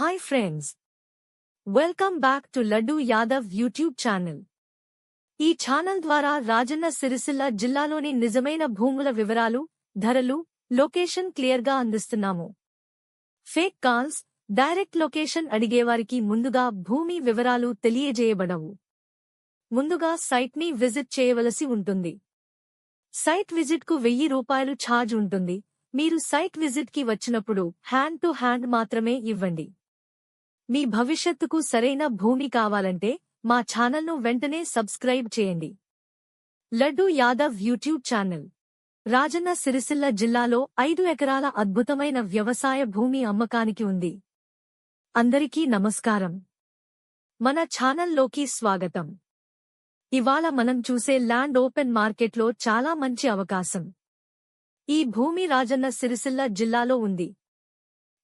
Hi friends welcome back to Laddu Yadav YouTube channel ఈ channel ద్వారా రాజన్న సిరిసిల్ల జిల్లాలోని నిజమైన భూముల వివరాలు ధరలు లొకేషన్ క్లియర్గా అందిస్తున్నాము. ఫేక్ కాల్స్ డైరెక్ట్ లొకేషన్ అడిగేవారికి ముందుగా భూమి వివరాలు తెలియజేయబడవు. ముందుగా సైట్ని విజిట్ చేయవలసి ఉంటుంది. సైట్ విజిట్కు వెయ్యి రూపాయలు ఛార్జ్ ఉంటుంది. మీరు సైట్ విజిట్కి వచ్చినప్పుడు హ్యాండ్ టు హ్యాండ్ మాత్రమే ఇవ్వండి. మీ భవిష్యత్తుకు సరైన భూమి కావాలంటే మా ఛానల్ను వెంటనే సబ్స్క్రైబ్ చేయండి. Laddu Yadav YouTube channel. Rajanna Sircilla జిల్లాలో ఐదు ఎకరాల అద్భుతమైన వ్యవసాయ భూమి అమ్మకానికి ఉంది. అందరికీ నమస్కారం. మన ఛానల్లోకి స్వాగతం. ఇవాళ మనం చూసే ల్యాండ్ ఓపెన్ మార్కెట్లో చాలా మంచి అవకాశం. ఈ భూమి రాజన్న సిరిసిల్ల జిల్లాలో ఉంది.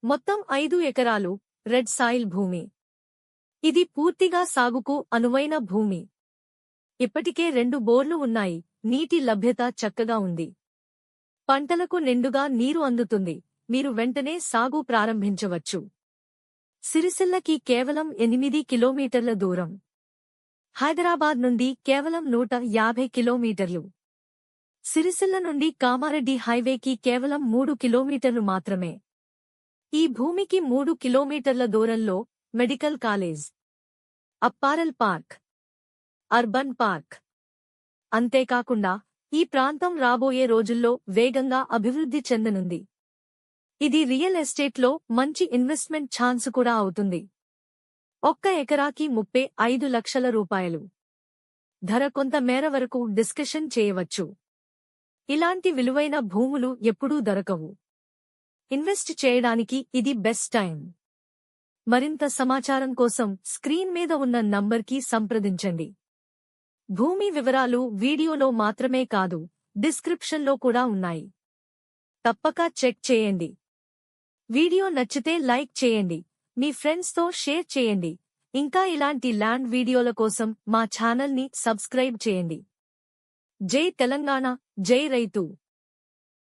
మొత్తం ఐదు ఎకరాలు రెడ్ సాయిల్ భూమి. ఇది పూర్తిగా సాగుకు అనువైన భూమి. ఇప్పటికే రెండు బోర్లు ఉన్నాయి. నీటి లభ్యత చక్కగా ఉంది. పంటలకు నిండుగా నీరు అందుతుంది. మీరు వెంటనే సాగు ప్రారంభించవచ్చు. సిరిసిల్లకి కేవలం ఎనిమిది కిలోమీటర్ల దూరం. హైదరాబాద్ నుండి కేవలం నూట యాభై కిలోమీటర్లు. సిరిసిల్ల నుండి కామారెడ్డి హైవేకి కేవలం మూడు కిలోమీటర్లు మాత్రమే. ఈ భూమికి మూడు కిలోమీటర్ల దూరంలో medical college apparel park urban park. అంతేకాకుండా ఈ ప్రాంతం రాబోయే రోజుల్లో వేగంగా అభివృద్ధి చెందనుంది. ఇది రియల్ ఎస్టేట్లో మంచి ఇన్వెస్ట్మెంట్ ఛాన్స్ కూడా అవుతుంది. ఒక్క ఎకరాకి ముప్పై ఐదు లక్షల రూపాయలు. ధర కొంత మేర వరకు డిస్కషన్ చేయవచ్చు. ఇలాంటి విలువైన భూములు ఎప్పుడూ దొరకవు. ఇన్వెస్ట్ చేయడానికి ఇది బెస్ట్ టైం. మరింత సమాచారం కోసం స్క్రీన్ మీద ఉన్న నంబర్కి సంప్రదించండి. భూమి వివరాలు వీడియోలో మాత్రమే కాదు డిస్క్రిప్షన్లో కూడా ఉన్నాయి. తప్పక చెక్ చేయండి. వీడియో నచ్చితే లైక్ చేయండి మీ ఫ్రెండ్స్తో షేర్ చేయండి. ఇంకా ఇలాంటి ల్యాండ్ వీడియోల కోసం మా ఛానల్ని సబ్స్క్రైబ్ చేయండి. జై తెలంగాణ జై రైతు.